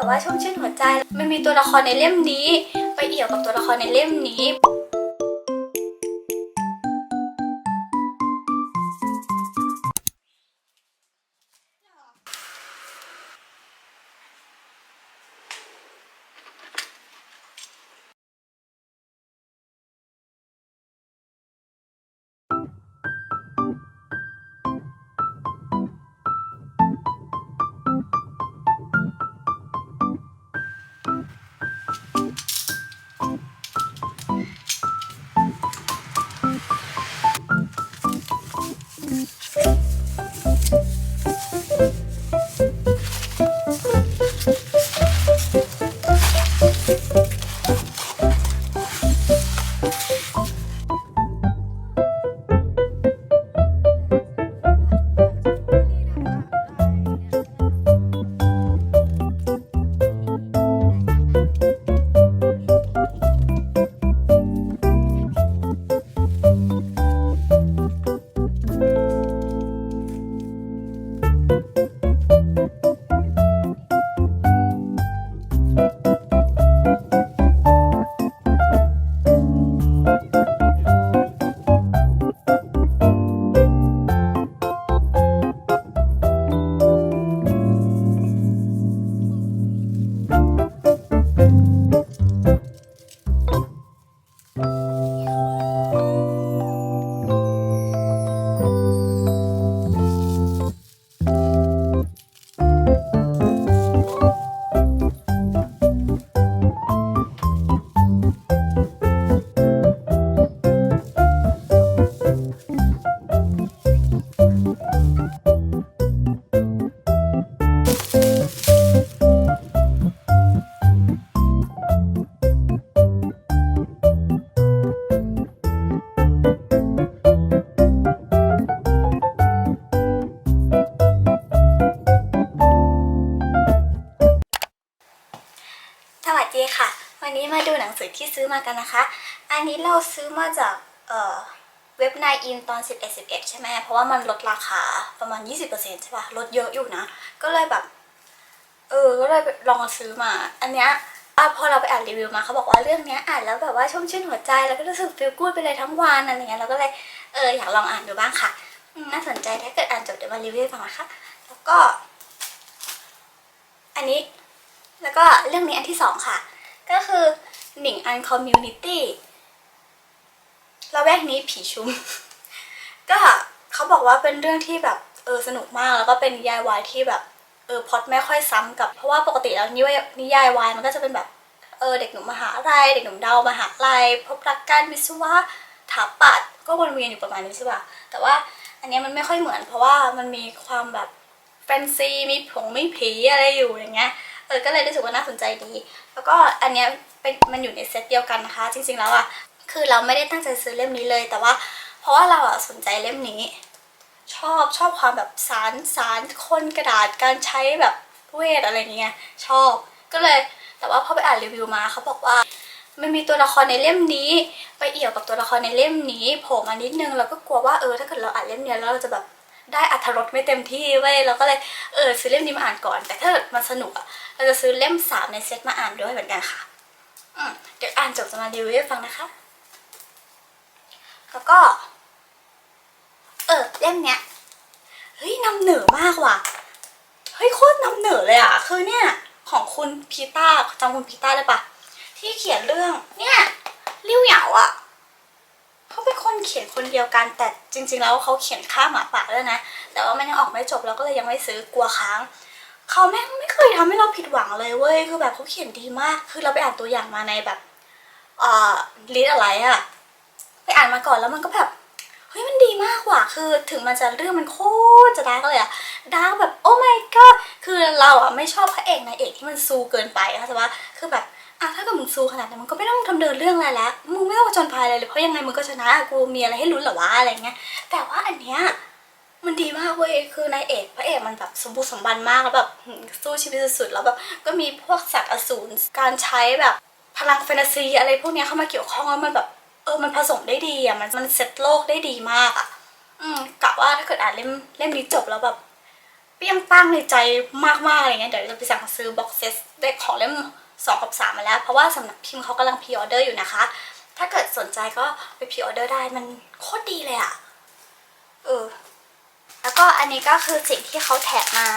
แบบว่าชุ่มชื่นหัวใจ มันมีตัวละครในเล่มนี้ ไปเอี่ยวกับตัวละครในเล่มนี้ มากันนะคะ อันนี้เราซื้อมาจากเอ่อเว็บนายอินตอน 11 11 ใช่ไหมเพราะว่ามันลดราคาประมาณ 20%ใช่ปะลดเยอะอยู่นะ ก็เลยแบบ เออ ก็เลยลองซื้อมา อันเนี้ยอพอเราไปอ่านรีวิวมาเขาบอกว่าเรื่องเนี้ยอ่านแล้วแบบว่าชุ่มชื่นหัวใจแล้วก็รู้สึกฟีลกูดไปเลยทั้งวันอะไรเงี้ยเราก็เลยเอออยากลองอ่านดูบ้างค่ะน่าสนใจถ้าเกิดอ่านจบเดี๋ยวมารีวิวให้ฟังนะคะแล้วก็ อันนี้ แล้วก็เรื่องนี้อันที่สองค่ะ ก็คือหนิงอันคอมมูนิตี้ละแวกนี้ผีชุม ก็เขาบอกว่าเป็นเรื่องที่แบบเออสนุกมากแล้วก็เป็นนิยายวายที่แบบเออพอดไม่ค่อยซ้ำกับ เพราะว่าปกติแล้วนิยายนิยายวายมันก็จะเป็นแบบเออเด็กหนุ่มมหาลัยเด็กหนุ่มดาวมหาลัยพบรักกันวิศวะถาปัดก็วนเวียนอยู่ประมาณนี้ใช่ป่ะแต่ว่าอันนี้มันไม่ค่อยเหมือน เพราะว่ามันมีความแบบแฟนซีมีผงมีผีอะไรอยู่อย่างเงี้ย เออก็เลยรู้สึกว่าน่าสนใจดี แล้วก็อันเนี้ยเป็นมันอยู่ในเซตเดียวกันนะคะ จริง ๆ แล้วอะคือเราไม่ได้ตั้งใจซื้อเล่มนี้เลย แต่ว่าเพราะว่าเราอะสนใจเล่มนี้ ชอบชอบความแบบสารสารคนกระดาษการใช้แบบเวทอะไรเงี้ยชอบก็เลยแต่ว่าพอไปอ่านรีวิวมาเขาบอกว่ามันมีตัวละครในเล่มนี้ ไปเอี่ยวกับตัวละครในเล่มนี้โผล่มานิดนึงเราก็กลัวว่าเออถ้าเกิดเราอ่านเล่มเนี้ยแล้วเราจะแบบ ได้อัธรสไม่เต็มที่เว้ยเราก็เลยเออซื้อเล่มนี้มาอ่านก่อน แต่ถ้าเกิดมันสนุกอะเราจะซื้อเล่มสามในเซตมาอ่านด้วยเหมือนกันค่ะอืมเดี๋ยวอ่านจบจะมารีวิวให้ฟังนะคะ แล้วก็ เออเล่มเนี้ยเฮ้ยนำเหนือมากว่ะเฮ้ยโคตรนำเหนือเลยอะคือเนี่ย ของคุณพีตาจำคุณพีตาได้ปะที่เขียนเรื่อง เนี่ยริ้วเหยาอะ เขียนคนเดียวกันแต่จริง ๆ แล้วเขาเขียนข้าหมาป่าด้วยนะ แต่ว่ามันยังออกไม่จบเราก็เลยยังไม่ซื้อกลัวค้างเขาแม่งไม่เคยทำให้เราผิดหวังเลยเว้ยคือแบบเขาเขียนดีมาก คือเราไปอ่านตัวอย่างมาในแบบเอ่อลิสอะไรอะไปอ่านมาก่อนแล้วมันก็แบบเฮ้ยมันดีมากว่ะคือถึงมันจะเรื่องมันโคตรจะดาร์กเลยอะดาร์กแบบโอ้ my god คือเราอะไม่ชอบพระเอกนายเอกที่มันซูเกินไปเข้าใจปะคือแบบ อะถ้าเกิดมึงซูขนาดนั้นมึงก็ไม่ต้องทำเดินเรื่องอะไรแล้วมึงไม่ต้องมาจนภัยอะไรเลยเพราะยังไงมึงก็ชนะกูมีอะไรให้ลุ้นหรอวะอะไรเงี้ยแต่ว่าอันเนี้ยมันดีมากเว้ย คือนายเอกพระเอกมันแบบสมบูรณ์สมบันมากแล้วแบบสู้ชีวิตสุดๆ แล้วแบบก็มีพวกสัตว์อสูรการใช้แบบพลังแฟนตาซีอะไรพวกเนี้ยเข้ามาเกี่ยวข้องแล้วมันแบบเออมันผสมได้ดีอะมันมันเซตโลกได้ดีมากอะ อืมกะว่าถ้าเกิดอ่านเล่มเล่มนี้จบแล้วแบบเปี้ยงป้งในใจมากๆอะไรเงี้ยเดี๋ยวจะไปสั่งซื้อบ็อกเซตได้ของเล่ม สองกับสามมาแล้ว เพราะว่าสำนักพิมพ์เขากำลังพรีออเดอร์อยู่นะคะ ถ้าเกิดสนใจก็ไปพรีออเดอร์ได้มันโคตรดีเลยอะเออแล้วก็อันนี้ก็คือสิ่งที่เขาแถมมา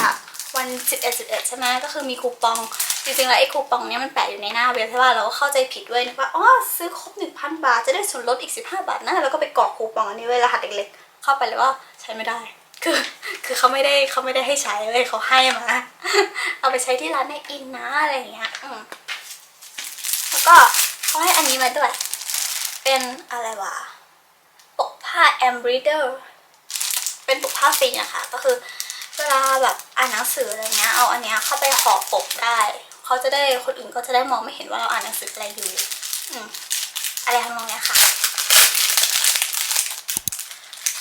จากวัน 11 11 ใช่ไหมก็คือมีคูปอง จริงๆ แล้วไอ้คูปองเนี้ยมันแปะอยู่ในหน้าเว็บใช่ป่ะเราก็เข้าใจผิดด้วยนึกว่าอ๋อซื้อครบ 1,000 บาทจะได้ส่วนลดอีก 15 บาทนะแล้วก็ไปกรอกคูปองอันนี้ไว้รหัสเล็กๆเข้าไปแล้วก็ใช้ไม่ได้ คือคือเขาไม่ได้เขาไม่ได้ให้ใช้เลยเขาให้มา เอาไปใช้ที่ร้านในอินนะอะไรอย่างเงี้ยอืมแล้วก็เขาให้อันนี้มาด้วย เป็นอะไรวะปกผ้า embroider เป็นปกผ้าฟรีนะคะ ก็คือเวลาแบบอ่านหนังสืออะไรเงี้ยเอาอันเนี้ยเข้าไปห่อปกได้เขาจะได้คนอื่นก็จะได้มองไม่เห็นว่าเราอ่านหนังสืออะไรอยู่ อืมอะไรทำนองเนี้ยค่ะ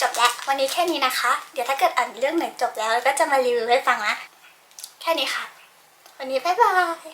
จบแล้ววันนี้แค่นี้นะคะ เดี๋ยวถ้าเกิดอ่านเรื่องไหนจบแล้วก็จะมารีวิวให้ฟังนะ แค่นี้ค่ะ วันนี้บ๊ายบาย